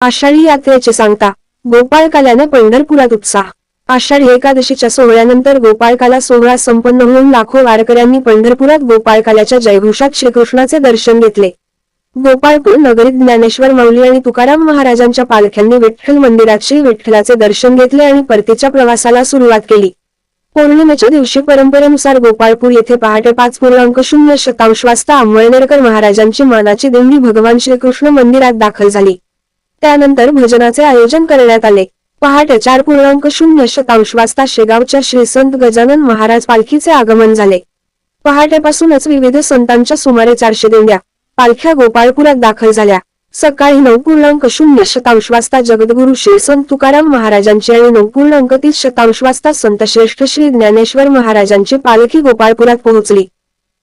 आषाढी यात्रेचे सांगता गोपाळकाल्यानं पंढरपुरात उत्साह. आषाढी एकादशीच्या सोहळ्यानंतर गोपाळकाला सोहळा संपन्न होऊन लाखो वारकऱ्यांनी पंढरपुरात गोपाळकाल्याच्या जयघोषात श्रीकृष्णाचे दर्शन घेतले. गोपाळपूर नगरीत ज्ञानेश्वर माऊली आणि तुकाराम महाराजांच्या पालख्यांनी विठ्ठल मंदिरात श्री विठ्ठलाचे दर्शन घेतले आणि परतीच्या प्रवासाला सुरुवात केली. पौर्णिमेच्या दिवशी परंपरेनुसार गोपाळपूर येथे पहाटे पाच पूर्णांक शून्य शतांश वाजता आंबळनेरकर महाराजांची मानाची दिंडी भगवान श्रीकृष्ण मंदिरात दाखल झाली. त्यानंतर भजनाचे आयोजन करण्यात आले. पहाटे चार पूर्णांक शून्य शतांश वाजता शेगावच्या श्री संत गजानन महाराज पालखीचे आगमन झाले. पहाटेपासूनच विविध संतांच्या सुमारे चारशे दिंड्या पालख्या गोपाळपुरात दाखल झाल्या. सकाळी नऊ पूर्णांक शून्य शतांश वाजता जगद्गुरु श्री संत तुकाराम महाराजांची आणि नऊ पूर्णांक तीस शतांश वाजता संत श्रेष्ठ श्री ज्ञानेश्वर महाराजांची पालखी गोपाळपुरात पोहोचली.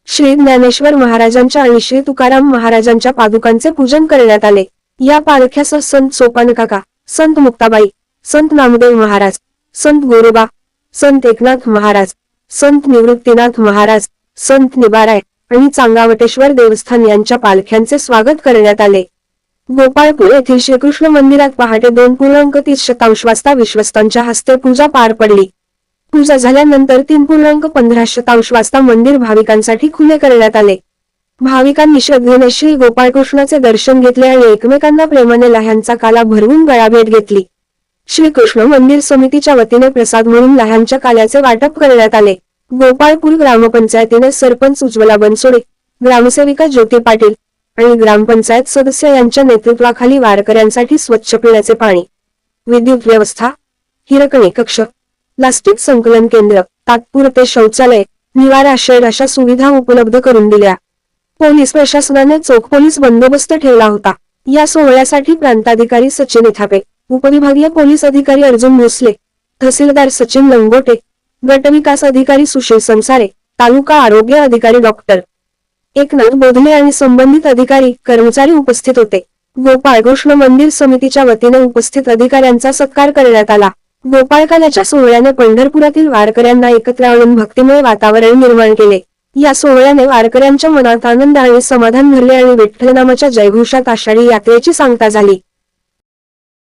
श्री ज्ञानेश्वर महाराजांच्या आणि श्री तुकाराम महाराजांच्या पादुकांचे पूजन करण्यात आले. या पालख्यासह संत सोपान काका संत मुक्ताबाई संत नामदेव महाराज संत गोरोबा संत एकनाथ महाराज संत निवृत्तीनाथ महाराज संत निबाराय आणि चांगावटेश्वर देवस्थान यांच्या पालख्यांचे स्वागत करण्यात आले. गोपाळपूर येथील श्रीकृष्ण मंदिरात पहाटे दोन पूर्णांक तीस शतांश वाजता विश्वस्तांच्या हस्ते पूजा पार पडली. पूजा झाल्यानंतर तीन पूर्णांक पंधरा शतांश वाजता मंदिर भाविकांसाठी खुले करण्यात आले. भाविकांनी श्रद्धेने श्री गोपाळकृष्णाचे दर्शन घेतले आणि एकमेकांना प्रेमाने लह्यांचा काला भरवून गळाभेट घेतली. श्रीकृष्ण मंदिर समितीच्या वतीने प्रसाद म्हणून लह्यांच्या काल्याचे वाटप करण्यात आले. गोपाळपूर ग्रामपंचायतीने सरपंच उज्ज्वला बनसोडे ग्रामसेविका ज्योती पाटील आणि ग्रामपंचायत सदस्य यांच्या नेतृत्वाखाली वारकऱ्यांसाठी स्वच्छ पिण्याचे पाणी विद्युत व्यवस्था हिरकणी कक्ष प्लास्टिक संकलन केंद्र तात्पुरते शौचालय निवारा शेड अशा सुविधा उपलब्ध करून दिल्या. पोलीस प्रशासनाने चोख पोलीस बंदोबस्त ठेवला होता. या सोहळ्यासाठी प्रांताधिकारी सचिन इथापे उपविभागीय पोलीस अधिकारी अर्जुन भोसले तहसीलदार सचिन लंगोटे गटविकास अधिकारी सुशील संसारे तालुका आरोग्य अधिकारी डॉक्टर एकनाथ बोधले आणि संबंधित अधिकारी कर्मचारी उपस्थित होते. गोपाळ कृष्ण मंदिर समितीच्या वतीने उपस्थित अधिकाऱ्यांचा सत्कार करण्यात आला. गोपाळकाल्याच्या सोहळ्याने पंढरपुरातील वारकऱ्यांना एकत्र आणून भक्तिमय वातावरण निर्माण केले. या सोहळ्याने वारकऱ्यांच्या मनात आनंद आणि समाधान भरले आणि विठ्ठलनामाच्या जयघोषात आषाढी यात्रेची सांगता झाली.